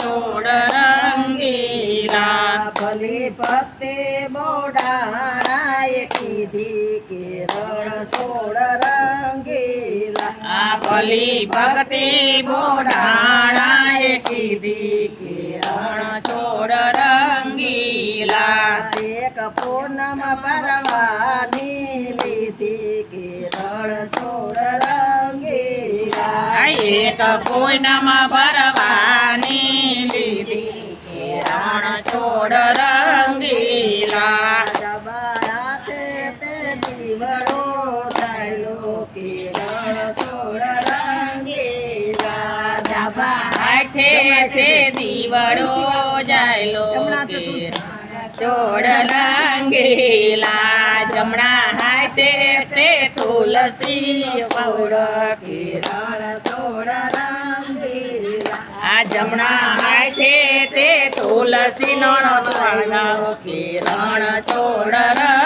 છોડ રંગીલા. ભલી ભક્તે બોડાણાએ કીધી કે રણ છોડ રંગીલા. આ ભલી ભક્તિ બોઢાણાએ કીધી કે રણ છોડ રંગીલા. એક પૂનમ પરવાની લીધી કે રણ છોડ રંગીલા. એક પૂનમ ભરવાની છોડ રંગીલા હાથે તે દીવડો જાયલો છોડ રંગીલા. જમણા હાથે તે તુલસી પૌડ કે સોળ છોડ આ જમણા હાથે તે તુલસી નો કિરણ છોડ રંગીલા.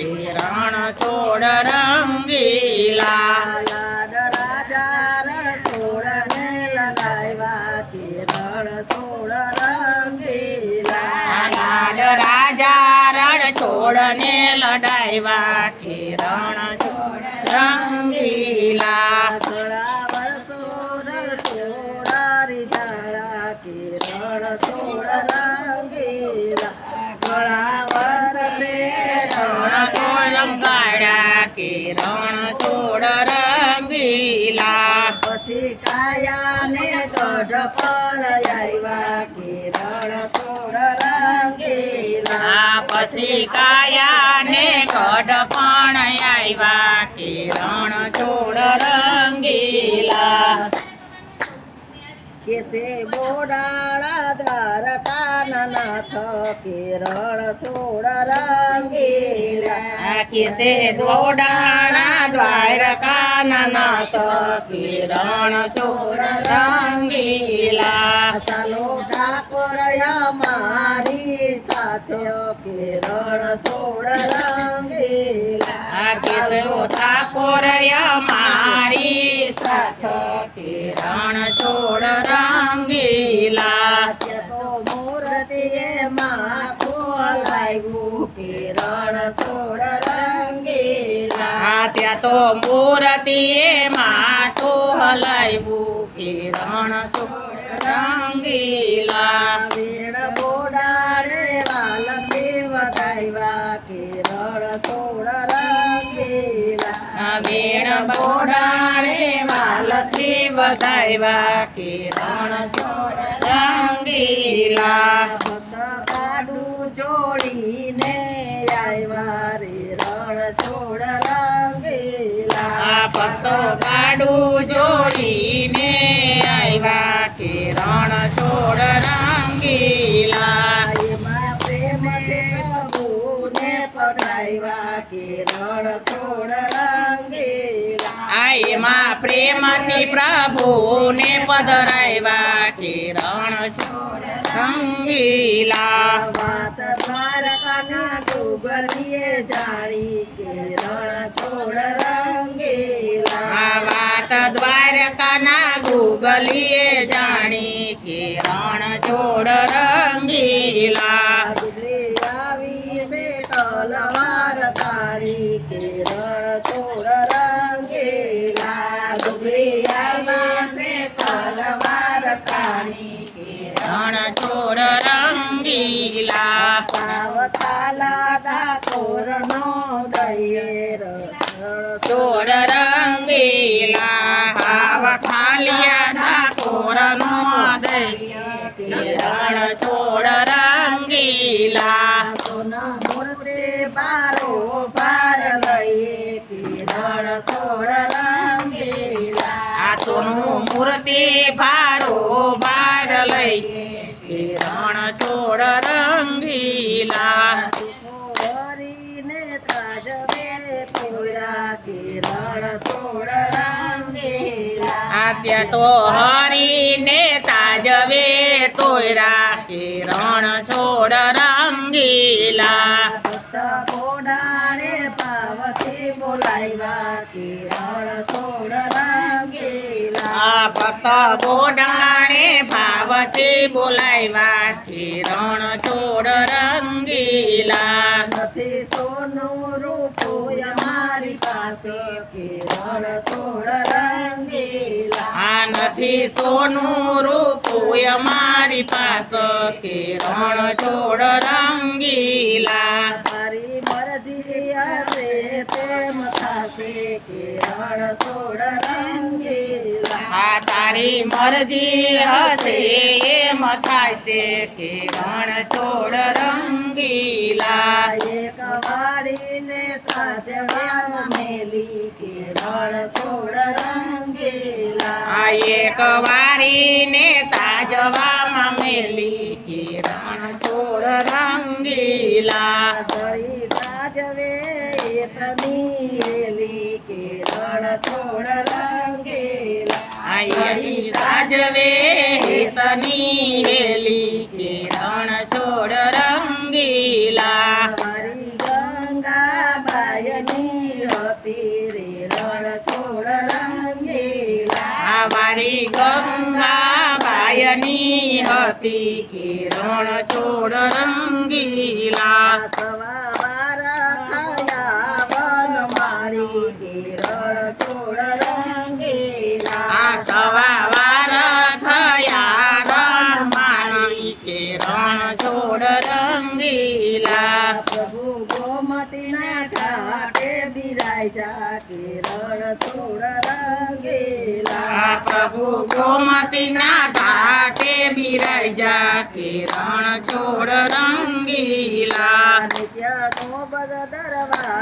કિરણ છોડ રંગીલા લાડ રાજા રસોડને લગાવ્યા કે રણ છોડ રંગીલા લાડ રાજા રણ છોડ ને લડાવ્યા કિરણ છોડ રંગીલા ઘણા વર્ષો રસોડારી જાળા કે રણ છોડ રંગીલા કિરણ છોડ રંગીલા. પછી કાયાને ગઢ પણ આવ્યા કિરણ રણ છોડ રંગીલા. પછી કાયા ને ગઢ પણ આવ્યા કિરણ છોડ રંગીલા. કેસે બોડાળા દ્વારકા નાથ કે રણ છોડ રંગીલા. કેસે કિસે દોડાણા દ્વારકા નાથ કિરણ છોડ રંગીલા. ચાલો ઠાકોર મારી સાથે કેરણ છોડ રંગીલા. આ કેસરો ઠાકોર મારી સાથે કેરણ છોડ તો મૂર્તિએ માથું હલાવ્યું. કિરણ છોડ રંગીલા વેણ બોડાડે વાલ દેવ દાયવા કે રણ છોડ રંગીલા વેણ બોડાળે વાલથી વધાવ્યા. કિરણ છોડ રંગીલા આવ્યા રે રણ છોડ રંગીલા આ ભક્તો ગાડું જોડીને આવ્યા કિરણ છોડ રંગીલા એમાં પ્રેમ પ્રભુને પધાવ્યા કે રણ છોડ રંગીલા એમાં પ્રેમથી પ્રભુને પધરાવ્યા રણ છોડ રંગીલા કિરણ છોડ રંગીલા આવી છે તલવાર તાળી કે રણ છોડ રંગીલા આવી છે તલવાર તાળી કે રણ છોડ રંગીલા સાવ કાલા ડાકોરનો દયે રણ છોડ રંગીલા હાવ ખાલિયા દૈય કિરણ છોડ રંગીલા સોના મૂર્તિ બારો પાર લઈએ કિરણ છોડ રંગીલા સોનું મૂર્તિ ભારો બાર લઈએ કિરણ છોડ રંગીલા હરીને ત્રાજવે તોરા કિરણ છોડ રંગીલા ત્યાં તો હરીને તાજવે તોયરા કિરણ છોડ રંગીલા. પોડાણે પાવથી બોલાવ્યા રણ છોડ રંગીલા. ભક્ત બોડાણે ભાવથી બોલાવ્યા રણ છોડ રંગીલા. નથી સોનું રૂપું અમારી પાસે કિરણ છોડ રંગીલા. આ નથી સોનું રૂપું અમારી પાસ કિરણ છોડ રંગીલા. તારી મરજી હશે તેમ થશે કિરણ છોડ તારી મરજી હશે એમ થાય છે કિરણ છોડ રંગીલા. એક વાળીને તાજવા મેલી કિરણ છોડ રંગીલા. એક વારીને તાજવા મેલી કિરણ છોડ રંગીલા. તાજવે આઈ તાજવે તની હેલી કિરણ છોડ રંગીલા. હરી ગંગા બાયની હતી રે રણ છોડ રંગીલા. મારી ગંગા બાયની હતી કિરણ છોડ રંગીલા. સવા કિરણ છોડ રંગીલા. આ પ્રભુ ગોમતીના ઘાટે બિરાજા કિરણ છોડ રંગીલા. નિત્યનો બદ દરવા